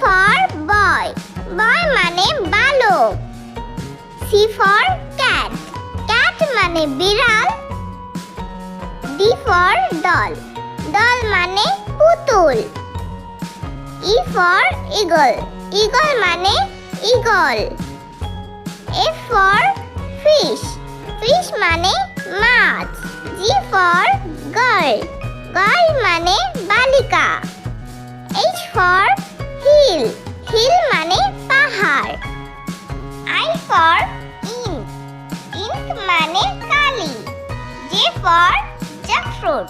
For boy. বয় মানে বালক। C for cat. Cat মানে বিড়াল। D for doll. ডল মানে পুতুল। ই ফর ইগল ইগল মানে eagle F for fish. Fish মানে মাছ। জি ফর গার্ল গার্ল মানে বালিকা। H for for jackfruit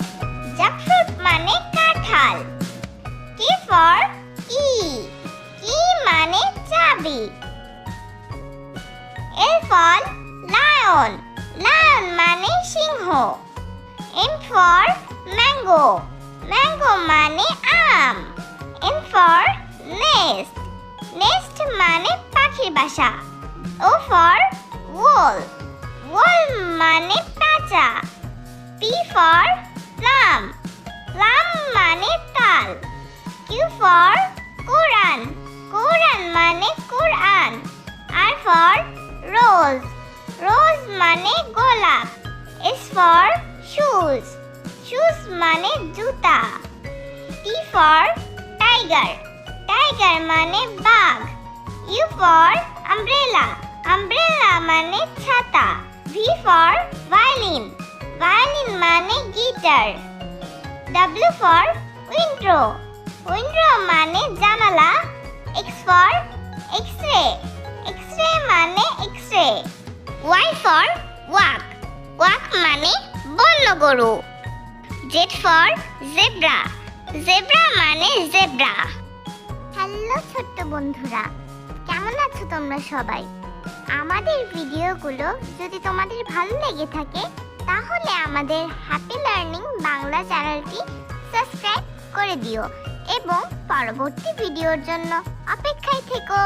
jackfruit মানে কাঁঠাল। কে ফর কি? কি মানে চাবি? L for lion. লায়ন মানে সিংহ। M for mango. ম্যাঙ্গো মানে আম। N for nest. নেস্ট মানে পাখির বাসা। ও ফর ওল। ওল মানে প্যাঁচা। পি ফর প্লাম প্লাম মানে তাল। কিউ ফর কোরআন কোরআন মানে কোরআন। আর ফর রোজ রোজ মানে গোলাপ। এস ফর শুজ শুজ মানে জুতা। টি ফর টাইগার টাইগার মানে বাঘ। ইউ ফর আমব্রেলা আমব্রেলা মানে ছাতা। ভি ফর ভায়োলিন ভায়োলিন মানে guitar. W for window window মানে জানালা। X for X ray X ray মানে X ray Y for walk walk মানে বন্য গরু। জেড ফর জেব্রা জেব্রা মানে জেব্রা হ্যালো ছোট্ট বন্ধুরা, কেমন আছো তোমরা সবাই? আমাদের ভিডিওগুলো যদি তোমাদের ভালো লেগে থাকে তাহলে আমাদের হ্যাপি লার্নিং বাংলা চ্যানেলটি সাবস্ক্রাইব করে দিও এবং পরবর্তী ভিডিওর জন্য অপেক্ষায় থেকো।